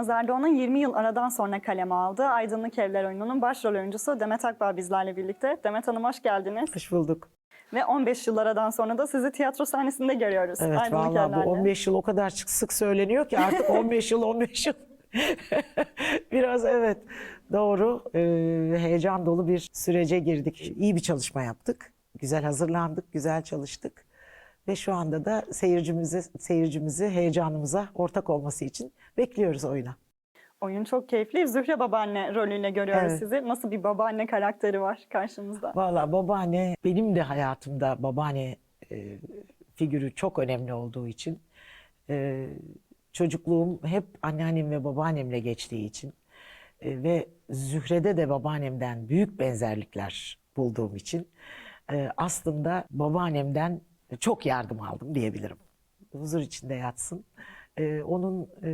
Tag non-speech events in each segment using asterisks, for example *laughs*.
Yılmaz Erdoğan'ın 20 yıl aradan sonra kaleme aldığı Aydınlık Evler oyununun başrol oyuncusu Demet Akbağ bizlerle birlikte. Demet Hanım hoş geldiniz. Hoş bulduk. Ve 15 yıl aradan sonra da sizi tiyatro sahnesinde görüyoruz. Evet Aydınlık vallahi bu Evler'le. 15 yıl o kadar sık sık söyleniyor ki artık 15 yıl 15 yıl. *laughs* Biraz evet doğru Ee, heyecan dolu bir sürece girdik. İyi bir çalışma yaptık. Güzel hazırlandık, güzel çalıştık. Ve şu anda da seyircimizi, seyircimizi heyecanımıza ortak olması için bekliyoruz oyuna. Oyun çok keyifli. Zühre babaanne rolüyle görüyoruz Evet. sizi. Nasıl bir babaanne karakteri var karşımızda? Valla babaanne benim de hayatımda babaanne e, figürü çok önemli olduğu için e, çocukluğum hep anneannem ve babaannemle geçtiği için e, ve Zühre'de de babaannemden büyük benzerlikler bulduğum için e, aslında babaannemden çok yardım aldım diyebilirim. Huzur içinde yatsın. E, onun e,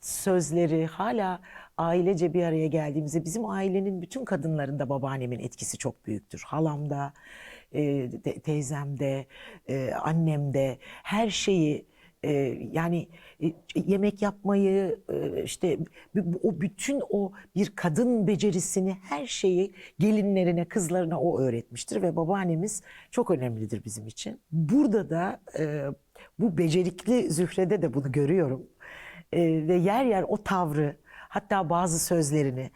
sözleri hala ailece bir araya geldiğimizde bizim ailenin bütün kadınlarında babaannemin etkisi çok büyüktür. Halamda, e, de- teyzemde, e, annemde her şeyi e, yani e, yemek yapmayı e, işte o bütün o bir kadın becerisini her şeyi gelinlerine kızlarına o öğretmiştir ve babaannemiz çok önemlidir bizim için. Burada da e, bu becerikli Zühre'de de bunu görüyorum. Ee, ve yer yer o tavrı hatta bazı sözlerini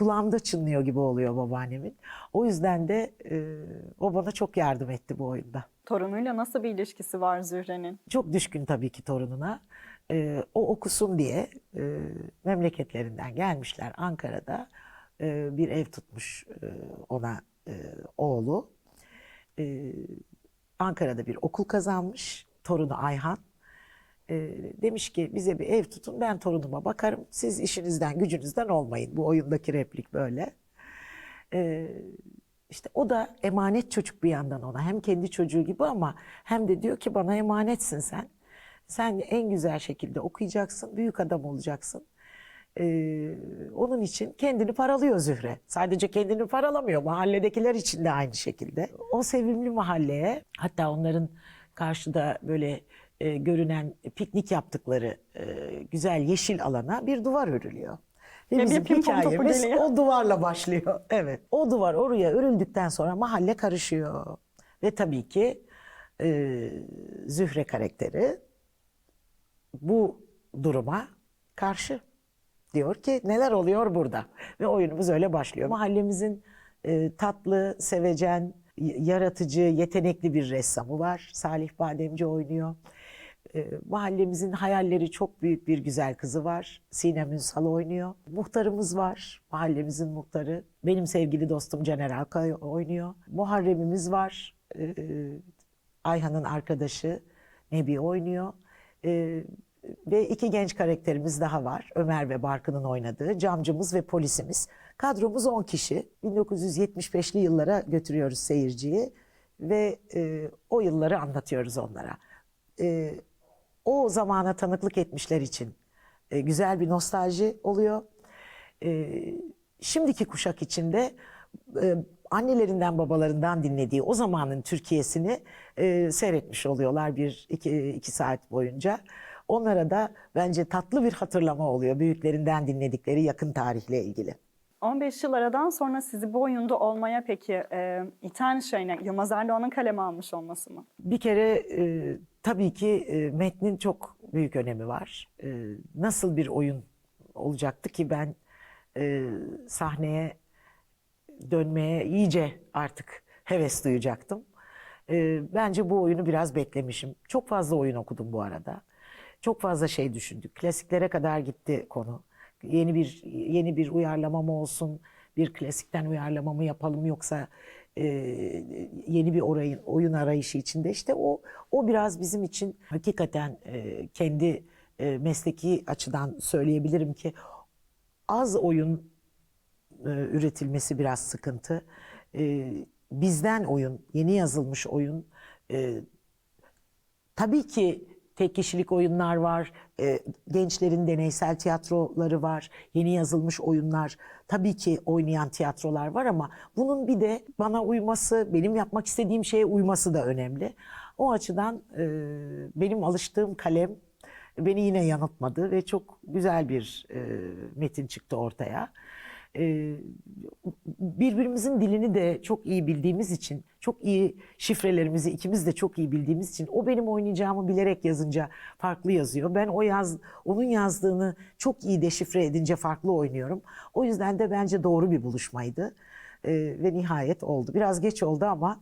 kulağımda çınlıyor gibi oluyor babaannemin. O yüzden de e, o bana çok yardım etti bu oyunda. Torunuyla nasıl bir ilişkisi var Zühre'nin? Çok düşkün tabii ki torununa. Ee, o okusun diye e, memleketlerinden gelmişler Ankara'da e, bir ev tutmuş e, ona e, oğlu. E, Ankara'da bir okul kazanmış torunu Ayhan. E, demiş ki bize bir ev tutun ben torunuma bakarım. Siz işinizden gücünüzden olmayın. Bu oyundaki replik böyle. E, işte o da emanet çocuk bir yandan ona. Hem kendi çocuğu gibi ama hem de diyor ki bana emanetsin sen. Sen en güzel şekilde okuyacaksın, büyük adam olacaksın. Ee, onun için kendini paralıyor Zühre. Sadece kendini paralamıyor, mahalledekiler için de aynı şekilde. O sevimli mahalleye, hatta onların karşıda böyle e, görünen piknik yaptıkları e, güzel yeşil alana bir duvar örülüyor. Ve bir bizim hikayemiz o duvarla başlıyor. *laughs* Evet. O duvar oraya örüldükten sonra mahalle karışıyor. Ve tabii ki e, Zühre karakteri bu duruma karşı diyor ki neler oluyor burada ve oyunumuz öyle başlıyor. Mahallemizin e, tatlı, sevecen, yaratıcı, yetenekli bir ressamı var. Salih Bademci oynuyor. E, mahallemizin hayalleri çok büyük bir güzel kızı var. Sinem Ünsal oynuyor. Muhtarımız var. Mahallemizin muhtarı. Benim sevgili dostum Caner Alkay oynuyor. Muharremimiz var. E, Ayhan'ın arkadaşı Nebi oynuyor. Ee, ve iki genç karakterimiz daha var. Ömer ve Barkın'ın oynadığı camcımız ve polisimiz. Kadromuz 10 kişi. 1975'li yıllara götürüyoruz seyirciyi ve e, o yılları anlatıyoruz onlara. E, o zamana tanıklık etmişler için e, güzel bir nostalji oluyor. E, şimdiki kuşak içinde e, annelerinden babalarından dinlediği o zamanın Türkiye'sini e, seyretmiş oluyorlar bir iki, iki saat boyunca. Onlara da bence tatlı bir hatırlama oluyor büyüklerinden dinledikleri yakın tarihle ilgili. 15 yıl aradan sonra sizi bu oyunda olmaya peki e, iten şey ne? Yılmaz Erdoğan'ın kaleme almış olması mı? Bir kere e, tabii ki e, metnin çok büyük önemi var. E, nasıl bir oyun olacaktı ki ben e, sahneye dönmeye iyice artık heves duyacaktım. E, bence bu oyunu biraz beklemişim. Çok fazla oyun okudum bu arada. Çok fazla şey düşündük. Klasiklere kadar gitti konu. Yeni bir yeni bir uyarlama mı olsun, bir klasikten uyarlama mı yapalım yoksa e, yeni bir orayın, oyun arayışı içinde işte o o biraz bizim için hakikaten e, kendi e, mesleki açıdan söyleyebilirim ki az oyun e, üretilmesi biraz sıkıntı. E, bizden oyun, yeni yazılmış oyun. E, tabii ki tek kişilik oyunlar var, e, gençlerin deneysel tiyatroları var, yeni yazılmış oyunlar. Tabii ki oynayan tiyatrolar var ama bunun bir de bana uyması, benim yapmak istediğim şeye uyması da önemli. O açıdan e, benim alıştığım kalem beni yine yanıltmadı ve çok güzel bir e, metin çıktı ortaya. E, birbirimizin dilini de çok iyi bildiğimiz için, çok iyi şifrelerimizi ikimiz de çok iyi bildiğimiz için o benim oynayacağımı bilerek yazınca farklı yazıyor. Ben o yaz onun yazdığını çok iyi deşifre edince farklı oynuyorum. O yüzden de bence doğru bir buluşmaydı. E, ve nihayet oldu. Biraz geç oldu ama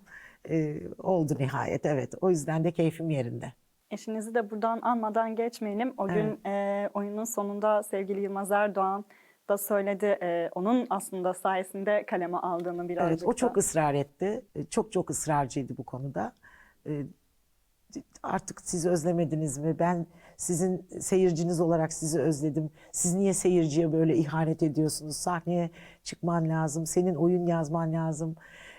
e, oldu nihayet evet. O yüzden de keyfim yerinde. Eşinizi de buradan anmadan geçmeyelim. O gün e, oyunun sonunda sevgili Yılmaz Erdoğan da söyledi. e, onun aslında sayesinde kaleme aldığını birazcık Evet, o da. çok ısrar etti. E, Çok çok ısrarcıydı bu konuda. E, Artık siz özlemediniz mi? Ben sizin seyirciniz olarak sizi özledim. Siz niye seyirciye böyle ihanet ediyorsunuz? Sahneye çıkman lazım, senin oyun yazman lazım.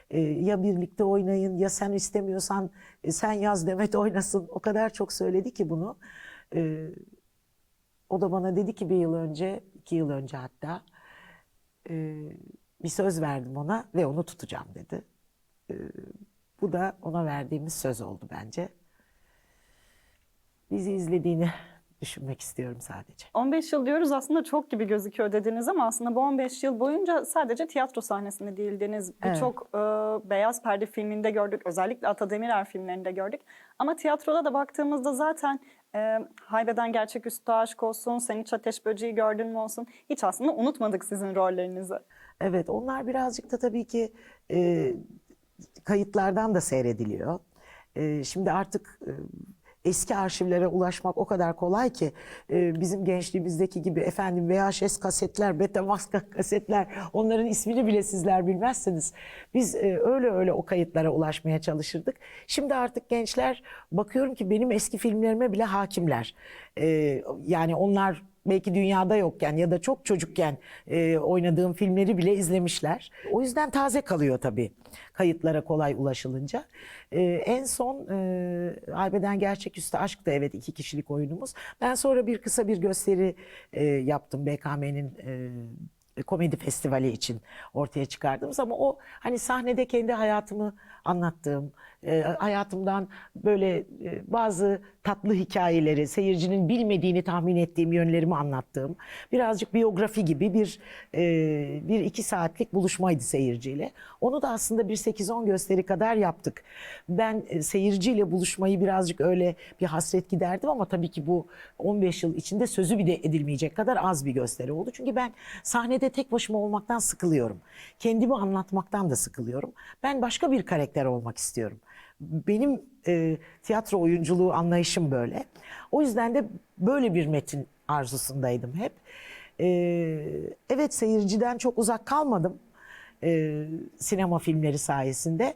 E, Ya birlikte oynayın ya sen istemiyorsan e, sen yaz Demet oynasın. O kadar çok söyledi ki bunu. E, O da bana dedi ki bir yıl önce, iki yıl önce hatta e, bir söz verdim ona ve onu tutacağım dedi. E, bu da ona verdiğimiz söz oldu bence. Bizi izlediğini düşünmek istiyorum sadece. 15 yıl diyoruz aslında çok gibi gözüküyor dediniz ama aslında bu 15 yıl boyunca sadece tiyatro sahnesinde değildiniz. Evet. Birçok e, beyaz perde filminde gördük. Özellikle Ata Demirer filmlerinde gördük. Ama tiyatroda da baktığımızda zaten e, Haybeden Gerçeküstü Aşk olsun, Sen Hiç Ateş Böceği Gördün mü olsun. Hiç aslında unutmadık sizin rollerinizi. Evet, onlar birazcık da tabii ki e, kayıtlardan da seyrediliyor. E, şimdi artık e, eski arşivlere ulaşmak o kadar kolay ki e, bizim gençliğimizdeki gibi efendim VHS kasetler, Betamax kasetler onların ismini bile sizler bilmezsiniz. Biz e, öyle öyle o kayıtlara ulaşmaya çalışırdık. Şimdi artık gençler bakıyorum ki benim eski filmlerime bile hakimler. E, yani onlar belki dünyada yokken ya da çok çocukken e, oynadığım filmleri bile izlemişler. O yüzden taze kalıyor tabii kayıtlara kolay ulaşılınca. E, en son e, Haybeden Gerçeküstü Aşk da evet iki kişilik oyunumuz. Ben sonra bir kısa bir gösteri e, yaptım BKM'nin e, komedi festivali için ortaya çıkardığımız ama o hani sahnede kendi hayatımı anlattığım, e, hayatımdan böyle e, bazı tatlı hikayeleri, seyircinin bilmediğini tahmin ettiğim yönlerimi anlattığım, birazcık biyografi gibi bir e, bir iki saatlik buluşmaydı seyirciyle. Onu da aslında bir 8-10 gösteri kadar yaptık. Ben e, seyirciyle buluşmayı birazcık öyle bir hasret giderdim ama tabii ki bu 15 yıl içinde sözü bile edilmeyecek kadar az bir gösteri oldu. Çünkü ben sahnede tek başıma olmaktan sıkılıyorum. Kendimi anlatmaktan da sıkılıyorum. Ben başka bir karakter olmak istiyorum. Benim e, tiyatro oyunculuğu anlayışım böyle. O yüzden de böyle bir metin arzusundaydım hep. E, evet seyirciden çok uzak kalmadım e, sinema filmleri sayesinde.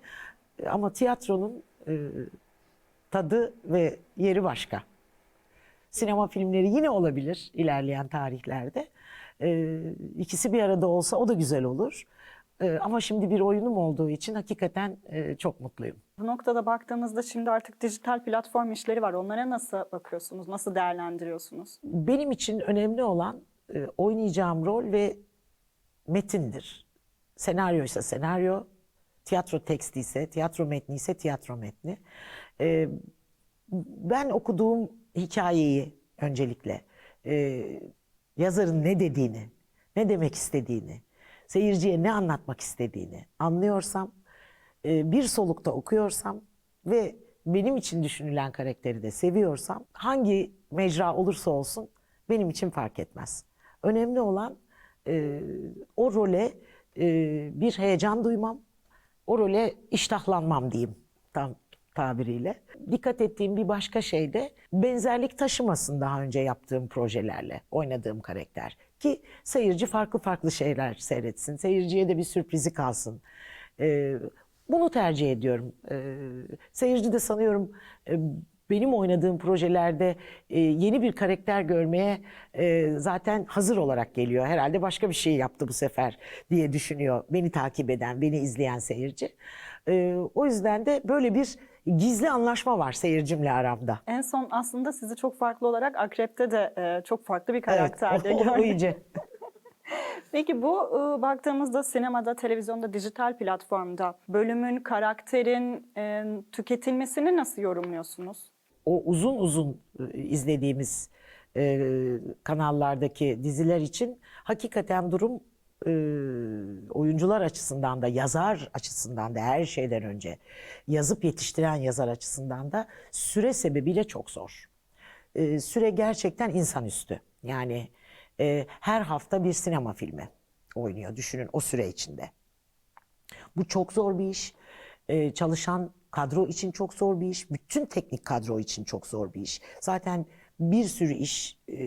Ama tiyatronun e, tadı ve yeri başka. Sinema filmleri yine olabilir ilerleyen tarihlerde. E, ikisi bir arada olsa o da güzel olur. E, ama şimdi bir oyunum olduğu için hakikaten e, çok mutluyum. Bu noktada baktığımızda şimdi artık dijital platform işleri var. Onlara nasıl bakıyorsunuz? Nasıl değerlendiriyorsunuz? Benim için önemli olan e, oynayacağım rol ve metindir. Senaryo ise senaryo, tiyatro teksti ise, tiyatro metni ise tiyatro metni. E, ben okuduğum hikayeyi öncelikle, e, yazarın ne dediğini, ne demek istediğini, seyirciye ne anlatmak istediğini anlıyorsam, e, bir solukta okuyorsam ve benim için düşünülen karakteri de seviyorsam hangi mecra olursa olsun benim için fark etmez. Önemli olan e, o role e, bir heyecan duymam, o role iştahlanmam diyeyim tam tabiriyle. Dikkat ettiğim bir başka şey de benzerlik taşımasın daha önce yaptığım projelerle oynadığım karakter. Ki seyirci farklı farklı şeyler seyretsin, seyirciye de bir sürprizi kalsın. Ee, bunu tercih ediyorum. Ee, seyirci de sanıyorum e, benim oynadığım projelerde e, yeni bir karakter görmeye e, zaten hazır olarak geliyor. Herhalde başka bir şey yaptı bu sefer diye düşünüyor beni takip eden, beni izleyen seyirci. E, o yüzden de böyle bir gizli anlaşma var seyircimle aramda. En son aslında sizi çok farklı olarak Akrep'te de e, çok farklı bir Evet, karakterde o, o iyice. *laughs* Peki bu e, baktığımızda sinemada, televizyonda, dijital platformda bölümün, karakterin e, tüketilmesini nasıl yorumluyorsunuz? o uzun uzun e, izlediğimiz e, kanallardaki diziler için hakikaten durum e, oyuncular açısından da yazar açısından da her şeyden önce yazıp yetiştiren yazar açısından da süre sebebiyle çok zor. E, süre gerçekten insanüstü. Yani e, her hafta bir sinema filmi oynuyor düşünün o süre içinde. Bu çok zor bir iş. Ee, çalışan kadro için çok zor bir iş. Bütün teknik kadro için çok zor bir iş. Zaten bir sürü iş e,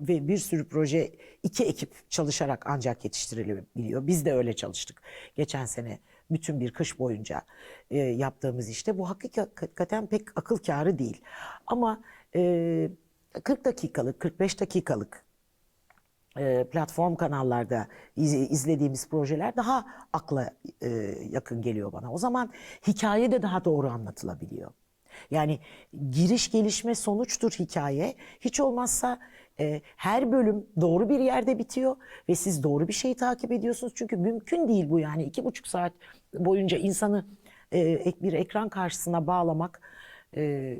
ve bir sürü proje iki ekip çalışarak ancak yetiştirilebiliyor. Biz de öyle çalıştık. Geçen sene bütün bir kış boyunca e, yaptığımız işte bu hakikaten pek akıl kârı değil. Ama e, 40 dakikalık, 45 dakikalık e, platform kanallarda iz- izlediğimiz projeler daha akla e, yakın geliyor bana. O zaman hikaye de daha doğru anlatılabiliyor. Yani giriş gelişme sonuçtur hikaye. Hiç olmazsa e, her bölüm doğru bir yerde bitiyor ve siz doğru bir şeyi takip ediyorsunuz. Çünkü mümkün değil bu yani iki buçuk saat boyunca insanı e, bir ekran karşısına bağlamak e,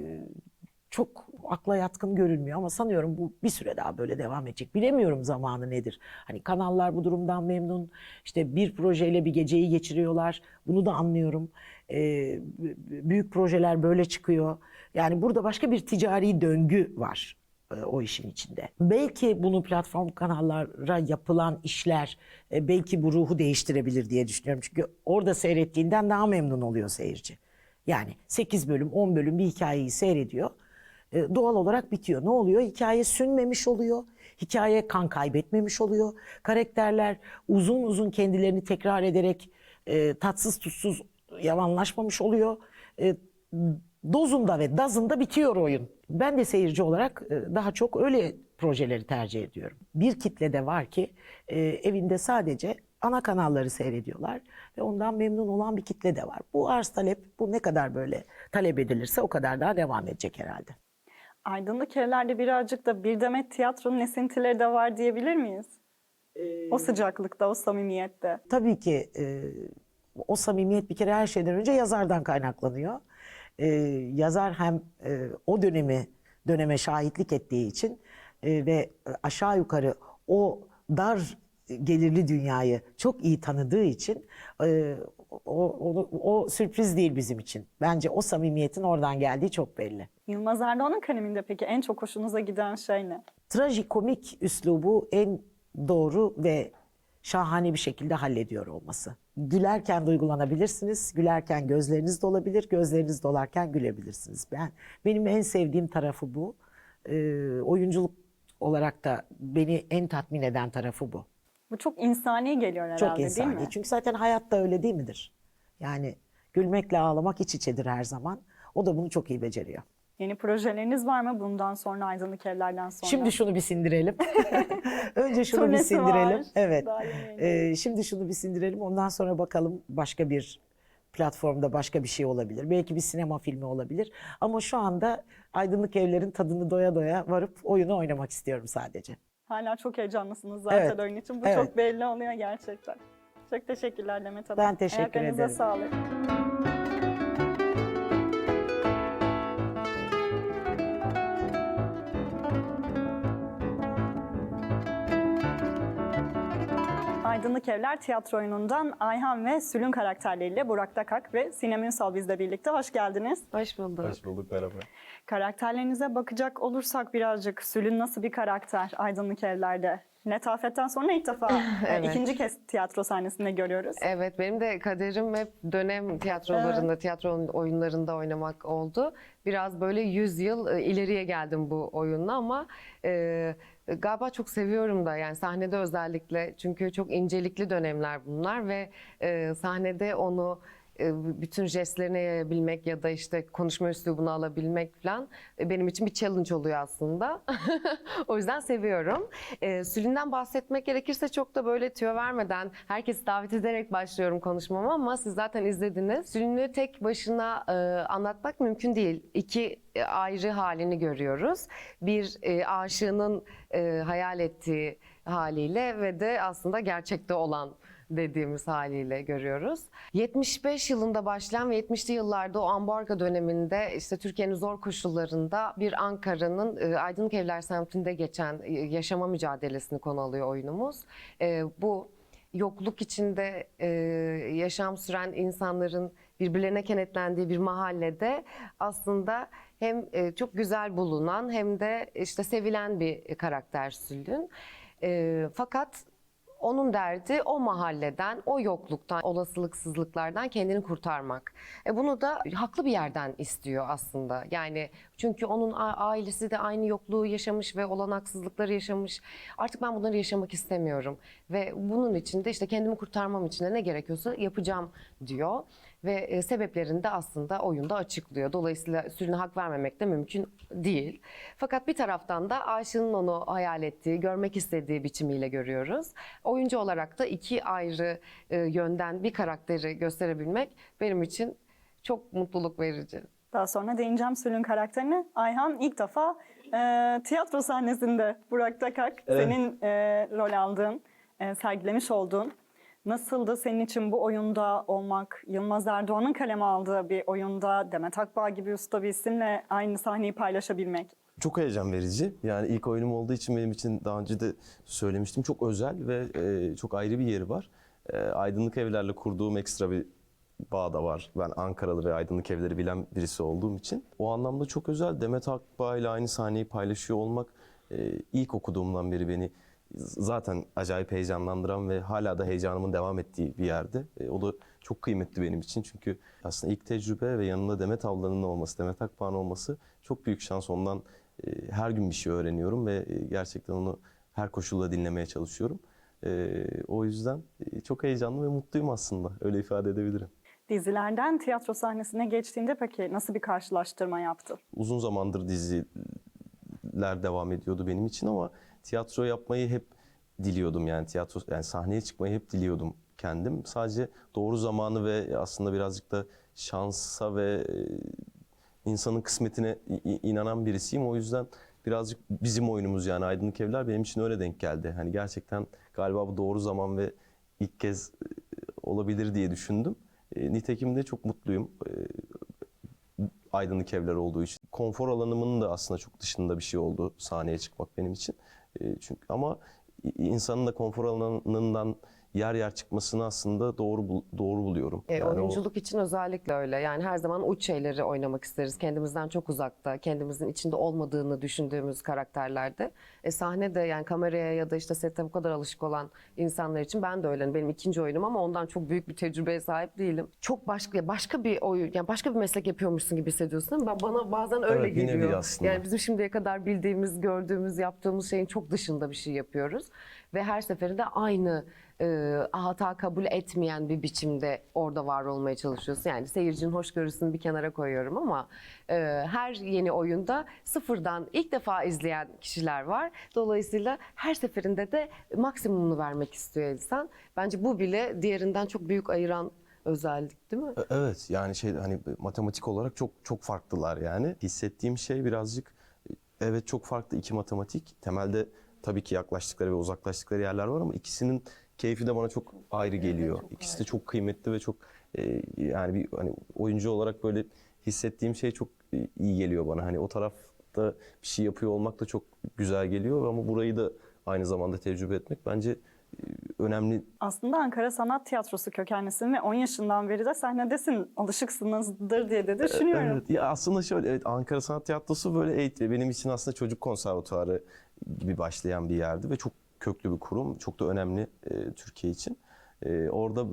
çok akla yatkın görünmüyor ama sanıyorum bu bir süre daha böyle devam edecek. Bilemiyorum zamanı nedir. Hani kanallar bu durumdan memnun. İşte bir projeyle bir geceyi geçiriyorlar. Bunu da anlıyorum. B- büyük projeler böyle çıkıyor. Yani burada başka bir ticari döngü var e, o işin içinde. Belki bunu platform kanallara yapılan işler e, belki bu ruhu değiştirebilir diye düşünüyorum. Çünkü orada seyrettiğinden daha memnun oluyor seyirci. Yani 8 bölüm, 10 bölüm bir hikayeyi seyrediyor. E, doğal olarak bitiyor. Ne oluyor? Hikaye sünmemiş oluyor. Hikaye kan kaybetmemiş oluyor. Karakterler uzun uzun kendilerini tekrar ederek e, tatsız tutsuz yavanlaşmamış oluyor. E, dozunda ve dazında bitiyor oyun. Ben de seyirci olarak e, daha çok öyle projeleri tercih ediyorum. Bir kitle de var ki e, evinde sadece ana kanalları seyrediyorlar ve ondan memnun olan bir kitle de var. Bu arz talep, bu ne kadar böyle talep edilirse o kadar daha devam edecek herhalde. Aydınlık Evler'de birazcık da bir demet tiyatronun esintileri de var diyebilir miyiz? O sıcaklıkta, o samimiyette. Tabii ki e, o samimiyet bir kere her şeyden önce yazardan kaynaklanıyor. E, yazar hem e, o dönemi döneme şahitlik ettiği için e, ve aşağı yukarı o dar gelirli dünyayı çok iyi tanıdığı için e, o, o, o sürpriz değil bizim için. Bence o samimiyetin oradan geldiği çok belli. Yılmaz Erdoğan'ın kaleminde peki en çok hoşunuza giden şey ne? trajikomik üslubu en doğru ve şahane bir şekilde hallediyor olması. Gülerken duygulanabilirsiniz, gülerken gözleriniz dolabilir, gözleriniz dolarken gülebilirsiniz. Ben benim en sevdiğim tarafı bu. Ee, oyunculuk olarak da beni en tatmin eden tarafı bu. Bu çok insani geliyor herhalde Çok insani. değil mi? Çünkü zaten hayatta öyle değil midir? Yani gülmekle ağlamak iç içedir her zaman. O da bunu çok iyi beceriyor. Yeni projeleriniz var mı bundan sonra Aydınlık Evler'den sonra? Şimdi şunu bir sindirelim. *laughs* Önce şunu bir sindirelim. var. Evet. Ee, şimdi şunu bir sindirelim. Ondan sonra bakalım başka bir platformda başka bir şey olabilir. Belki bir sinema filmi olabilir. Ama şu anda Aydınlık Evler'in tadını doya doya varıp oyunu oynamak istiyorum sadece. Hala çok heyecanlısınız zaten Evet. oyun için. Bu Evet. çok belli oluyor gerçekten. Çok teşekkürler Demet Hanım. Ben teşekkür Ayaklarınıza ederim. sağlık. Aydınlık Evler tiyatro oyunundan Ayhan ve Sülün karakterleriyle Burak Dakak ve Sinem Ünsal bizle birlikte. Hoş geldiniz. Hoş bulduk. Hoş bulduk merhaba. Karakterlerinize bakacak olursak birazcık Sülün nasıl bir karakter Aydınlık Evler'de? Letafetten sonra ilk defa *laughs* e, Evet. ikinci kez tiyatro sahnesinde görüyoruz. Evet benim de kaderim hep dönem tiyatrolarında, tiyatro oyunlarında oynamak oldu. Biraz böyle 100 yıl e, ileriye geldim bu oyunla ama e, galiba çok seviyorum da yani sahnede özellikle çünkü çok incelikli dönemler bunlar ve e, sahnede onu bütün jestlerine yayabilmek ya da işte konuşma üslubunu alabilmek falan e, benim için bir challenge oluyor aslında. *laughs* o yüzden seviyorum. E, Sülün'den bahsetmek gerekirse çok da böyle tüyo vermeden herkesi davet ederek başlıyorum konuşmama ama siz zaten izlediniz. Sülün'ü tek başına e, anlatmak mümkün değil. İki e, ayrı halini görüyoruz. Bir e, aşığının e, hayal ettiği haliyle ve de aslında gerçekte olan dediğimiz haliyle görüyoruz. 75 yılında başlayan ve 70'li yıllarda o ambargo döneminde işte Türkiye'nin zor koşullarında bir Ankara'nın e, Aydınlık Evler semtinde geçen e, yaşama mücadelesini konu alıyor oyunumuz. E, bu yokluk içinde e, yaşam süren insanların birbirlerine kenetlendiği bir mahallede aslında hem e, çok güzel bulunan hem de işte sevilen bir karakter Süllün. E, fakat onun derdi o mahalleden, o yokluktan, olasılıksızlıklardan kendini kurtarmak. E bunu da haklı bir yerden istiyor aslında. Yani çünkü onun ailesi de aynı yokluğu yaşamış ve olanaksızlıkları yaşamış. Artık ben bunları yaşamak istemiyorum. Ve bunun için de işte kendimi kurtarmam için de ne gerekiyorsa yapacağım diyor. Ve e, sebeplerini de aslında oyunda açıklıyor. Dolayısıyla Sülün'e hak vermemek de mümkün değil. Fakat bir taraftan da Aşık'ın onu hayal ettiği, görmek istediği biçimiyle görüyoruz. Oyuncu olarak da iki ayrı e, yönden bir karakteri gösterebilmek benim için çok mutluluk verici. Daha sonra değineceğim Sülün karakterine. Ayhan ilk defa e, tiyatro sahnesinde Burak Takak Evet. senin e, rol aldığın, e, sergilemiş olduğun. Nasıldı senin için bu oyunda olmak? Yılmaz Erdoğan'ın kaleme aldığı bir oyunda Demet Akbağ gibi usta bir isimle aynı sahneyi paylaşabilmek. Çok heyecan verici. Yani ilk oyunum olduğu için benim için daha önce de söylemiştim. Çok özel ve e, çok ayrı bir yeri var. E, aydınlık evlerle kurduğum ekstra bir bağ da var. Ben Ankaralı ve aydınlık evleri bilen birisi olduğum için. O anlamda çok özel. Demet Akbağ ile aynı sahneyi paylaşıyor olmak e, ilk okuduğumdan beri beni zaten acayip heyecanlandıran ve hala da heyecanımın devam ettiği bir yerde. E, o da çok kıymetli benim için çünkü aslında ilk tecrübe ve yanında Demet ablanın olması, Demet Akbağ'ın olması çok büyük şans. Ondan e, her gün bir şey öğreniyorum ve e, gerçekten onu her koşulda dinlemeye çalışıyorum. E, o yüzden e, çok heyecanlı ve mutluyum aslında. Öyle ifade edebilirim. Dizilerden tiyatro sahnesine geçtiğinde peki nasıl bir karşılaştırma yaptın? Uzun zamandır diziler devam ediyordu benim için ama tiyatro yapmayı hep diliyordum yani tiyatro yani sahneye çıkmayı hep diliyordum kendim. Sadece doğru zamanı ve aslında birazcık da şansa ve e, insanın kısmetine inanan birisiyim. O yüzden birazcık bizim oyunumuz yani Aydınlık Evler benim için öyle denk geldi. Hani gerçekten galiba bu doğru zaman ve ilk kez e, olabilir diye düşündüm. E, Nitekim de çok mutluyum. Aydınlık evler olduğu için. Konfor alanımın da aslında çok dışında bir şey oldu sahneye çıkmak benim için. Çünkü ama insanın da konfor alanından yer yer çıkmasını aslında doğru bul- doğru buluyorum. E, Yani o- oyunculuk için özellikle öyle. Yani her zaman uç şeyleri oynamak isteriz. Kendimizden çok uzakta, kendimizin içinde olmadığını düşündüğümüz karakterlerde. E, sahne de yani kameraya ya da işte sette bu kadar alışık olan insanlar için ben de öyle. Benim ikinci oyunum ama ondan çok büyük bir tecrübeye sahip değilim. Çok başka başka bir oyun, yani başka bir meslek yapıyormuşsun gibi hissediyorsun? Ben bana bazen öyle Evet, geliyor. Yani bizim şimdiye kadar bildiğimiz, gördüğümüz, yaptığımız şeyin çok dışında bir şey yapıyoruz. Ve her seferinde aynı e, hata kabul etmeyen bir biçimde orada var olmaya çalışıyorsun. Yani seyircinin hoşgörüsünü bir kenara koyuyorum ama e, her yeni oyunda sıfırdan ilk defa izleyen kişiler var. Dolayısıyla her seferinde de maksimumunu vermek istiyor insan. Bence bu bile diğerinden çok büyük ayıran özellik değil mi? E- Evet yani şey hani matematik olarak çok çok farklılar yani. Hissettiğim şey birazcık e, evet çok farklı iki matematik. Temelde tabii ki yaklaştıkları ve uzaklaştıkları yerler var ama ikisinin keyfi de bana çok ayrı geliyor. İkisi de çok kıymetli ve çok e, yani bir hani oyuncu olarak böyle hissettiğim şey çok e, iyi geliyor bana. Hani o tarafta bir şey yapıyor olmak da çok güzel geliyor ama burayı da aynı zamanda tecrübe etmek bence e, önemli Aslında Ankara Sanat Tiyatrosu kökenlisin ve 10 yaşından beri de sahnedesin. Alışıksınızdır diye de düşünüyorum. Evet, ya aslında şöyle evet Ankara Sanat Tiyatrosu böyle eğitim benim için aslında çocuk konservatuarı gibi başlayan bir yerdi ve çok köklü bir kurum, çok da önemli e, Türkiye için. E, orada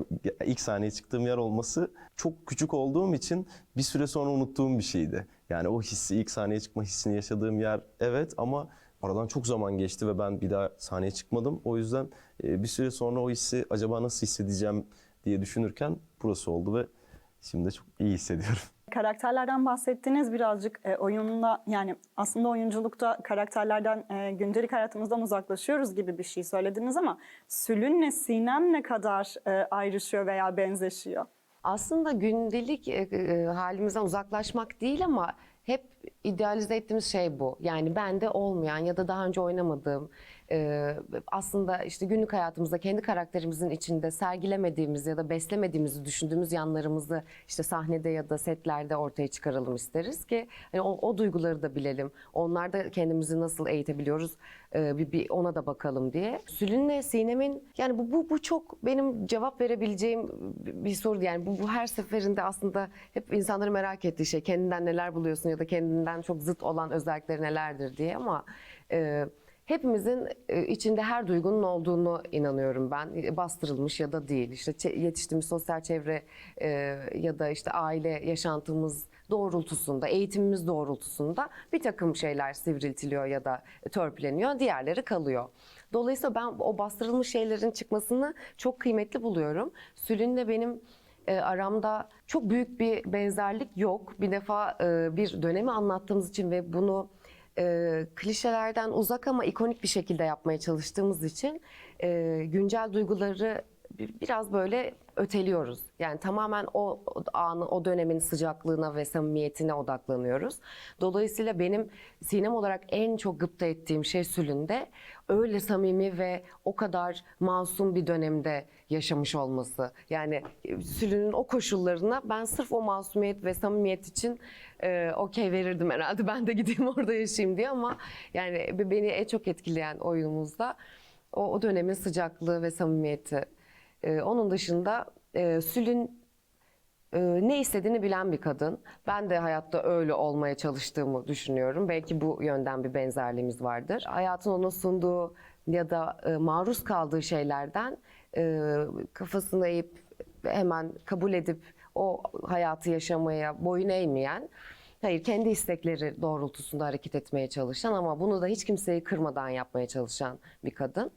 ilk sahneye çıktığım yer olması çok küçük olduğum için bir süre sonra unuttuğum bir şeydi. Yani o hissi, ilk sahneye çıkma hissini yaşadığım yer evet ama aradan çok zaman geçti ve ben bir daha sahneye çıkmadım. O yüzden e, bir süre sonra o hissi acaba nasıl hissedeceğim diye düşünürken burası oldu ve şimdi de çok iyi hissediyorum. *laughs* Karakterlerden bahsettiniz birazcık e, oyunla yani aslında oyunculukta karakterlerden e, gündelik hayatımızdan uzaklaşıyoruz gibi bir şey söylediniz ama Sülün'le Sinem ne kadar e, ayrışıyor veya benzeşiyor? Aslında gündelik e, e, halimizden uzaklaşmak değil ama hep idealize ettiğimiz şey bu. Yani bende olmayan ya da daha önce oynamadığım aslında işte günlük hayatımızda kendi karakterimizin içinde sergilemediğimiz ya da beslemediğimizi düşündüğümüz yanlarımızı işte sahnede ya da setlerde ortaya çıkaralım isteriz ki hani o, o duyguları da bilelim. Onlarda kendimizi nasıl eğitebiliyoruz bir, bir ona da bakalım diye. Sülün'le Sinem'in yani bu, bu, bu çok benim cevap verebileceğim bir soru. Yani bu, bu her seferinde aslında hep insanları merak ettiği şey. Kendinden neler buluyorsun ya da kendinden çok zıt olan özellikleri nelerdir diye ama e, hepimizin e, içinde her duygunun olduğunu inanıyorum ben. E, Bastırılmış ya da değil. İşte yetiştiğimiz sosyal çevre e, ya da işte aile yaşantımız doğrultusunda, eğitimimiz doğrultusunda bir takım şeyler sivriltiliyor ya da törpüleniyor, diğerleri kalıyor. Dolayısıyla ben o bastırılmış şeylerin çıkmasını çok kıymetli buluyorum. Sülün'le benim aramda çok büyük bir benzerlik yok. Bir defa bir dönemi anlattığımız için ve bunu e, klişelerden uzak ama ikonik bir şekilde yapmaya çalıştığımız için e, güncel duyguları bi- biraz böyle öteliyoruz. Yani tamamen o anı, o dönemin sıcaklığına ve samimiyetine odaklanıyoruz. Dolayısıyla benim sinem olarak en çok gıpta ettiğim şey Sülün'de öyle samimi ve o kadar masum bir dönemde yaşamış olması. Yani e, Sülün'ün o koşullarına ben sırf o masumiyet ve samimiyet için e, okey verirdim herhalde. Ben de gideyim orada yaşayayım diye ama yani beni en çok etkileyen oyunumuzda o, o dönemin sıcaklığı ve samimiyeti. Ee, onun dışında e, Sülün e, ne istediğini bilen bir kadın. Ben de hayatta öyle olmaya çalıştığımı düşünüyorum. Belki bu yönden bir benzerliğimiz vardır. Hayatın ona sunduğu ya da e, maruz kaldığı şeylerden kafasını eğip hemen kabul edip o hayatı yaşamaya boyun eğmeyen Hayır, kendi istekleri doğrultusunda hareket etmeye çalışan ama bunu da hiç kimseyi kırmadan yapmaya çalışan bir kadın.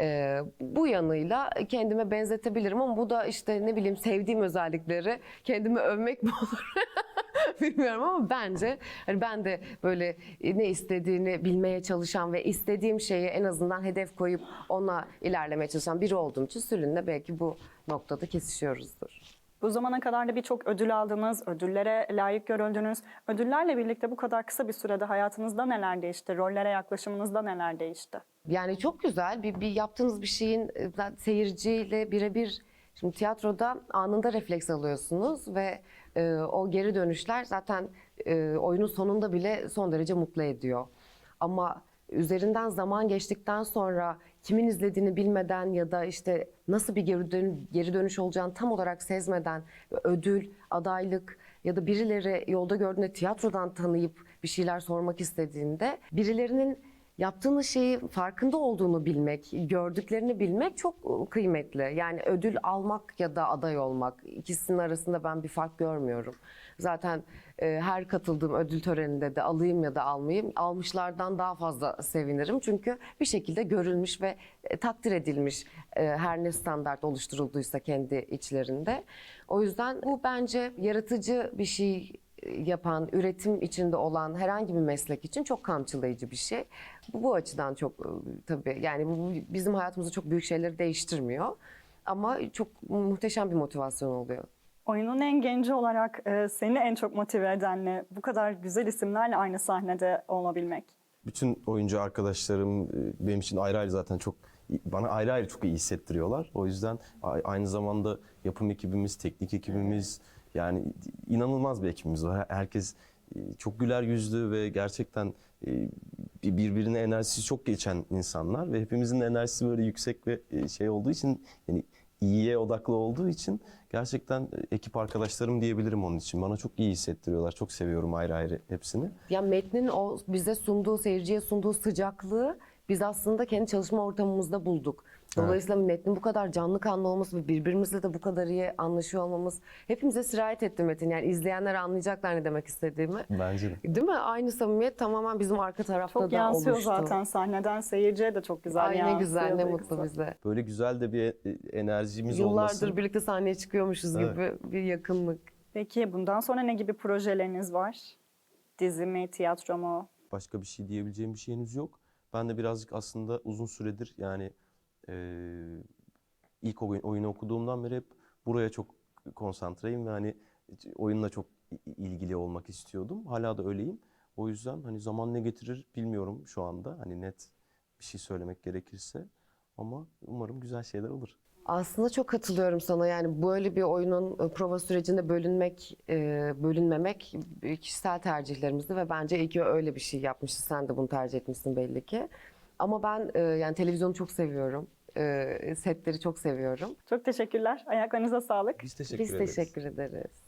Ee, bu yanıyla kendime benzetebilirim ama bu da işte ne bileyim sevdiğim özellikleri kendimi övmek mi olur? *laughs* Bilmiyorum ama bence hani ben de böyle ne istediğini bilmeye çalışan ve istediğim şeye en azından hedef koyup ona ilerlemeye çalışan biri olduğum için Sülün'le belki bu noktada kesişiyoruzdur. Bu zamana kadar da birçok ödül aldınız, ödüllere layık görüldünüz. Ödüllerle birlikte bu kadar kısa bir sürede hayatınızda neler değişti? Rollere yaklaşımınızda neler değişti? Yani çok güzel bir, bir yaptığınız bir şeyin e, seyirciyle birebir şimdi tiyatroda anında refleks alıyorsunuz ve e, o geri dönüşler zaten e, oyunun sonunda bile son derece mutlu ediyor. Ama üzerinden zaman geçtikten sonra kimin izlediğini bilmeden ya da işte nasıl bir geri, dön- geri dönüş olacağını tam olarak sezmeden ödül, adaylık ya da birileri yolda gördüğünde tiyatrodan tanıyıp bir şeyler sormak istediğinde birilerinin yaptığınız şeyi farkında olduğunu bilmek, gördüklerini bilmek çok e, kıymetli. Yani ödül almak ya da aday olmak ikisinin arasında ben bir fark görmüyorum. Zaten e, her katıldığım ödül töreninde de alayım ya da almayayım almışlardan daha fazla sevinirim. Çünkü bir şekilde görülmüş ve e, takdir edilmiş e, her ne standart oluşturulduysa kendi içlerinde. O yüzden bu bence yaratıcı bir şey yapan, üretim içinde olan herhangi bir meslek için çok kamçılayıcı bir şey. Bu, bu açıdan çok e, tabii yani bu bizim hayatımızda çok büyük şeyleri değiştirmiyor. Ama çok muhteşem bir motivasyon oluyor. Oyunun en genci olarak e, seni en çok motive eden ne? Bu kadar güzel isimlerle aynı sahnede olabilmek. Bütün oyuncu arkadaşlarım e, benim için ayrı ayrı zaten çok bana ayrı ayrı çok iyi hissettiriyorlar. O yüzden aynı zamanda yapım ekibimiz, teknik ekibimiz yani inanılmaz bir ekibimiz var. Herkes e, çok güler yüzlü ve gerçekten e, bir- birbirine enerjisi çok geçen insanlar ve hepimizin enerjisi böyle yüksek ve e, şey olduğu için yani iyiye odaklı olduğu için gerçekten ekip arkadaşlarım diyebilirim onun için. Bana çok iyi hissettiriyorlar. Çok seviyorum ayrı ayrı hepsini. Ya metnin o bize sunduğu, seyirciye sunduğu sıcaklığı biz aslında kendi çalışma ortamımızda bulduk. Dolayısıyla metnin bu kadar canlı kanlı olması ve birbirimizle de bu kadar iyi anlaşıyor olmamız hepimize sirayet etti metin. Yani izleyenler anlayacaklar ne demek istediğimi. Bence de. Değil mi? Aynı samimiyet tamamen bizim arka tarafta Çok da yansıyor oluştu. zaten sahneden seyirciye de çok güzel Ay ne yansıyor. güzel, ne mutlu ikisi. bize. Böyle güzel de bir e- enerjimiz Yıllardır olması. birlikte sahneye çıkıyormuşuz Evet. gibi bir yakınlık. Peki bundan sonra ne gibi projeleriniz var? Dizi mi, tiyatro mu? Başka bir şey diyebileceğim bir şeyiniz yok. Ben de birazcık aslında uzun süredir yani e, ilk oyun, oyunu okuduğumdan beri hep buraya çok konsantreyim ve hani oyunla çok ilgili olmak istiyordum. Hala da öyleyim. O yüzden hani zaman ne getirir bilmiyorum şu anda. Hani net bir bir şey söylemek gerekirse. Ama umarım güzel şeyler olur. Aslında çok katılıyorum sana. Yani böyle bir oyunun e, prova sürecinde bölünmek, e, bölünmemek kişisel tercihlerimizdi ve bence iyi ki öyle bir şey yapmışız. Sen de bunu tercih etmişsin belli ki. Ama ben e, yani televizyonu çok seviyorum. E, setleri çok seviyorum. Çok teşekkürler. Ayaklarınıza sağlık. Biz teşekkür Biz ederiz. teşekkür ederiz.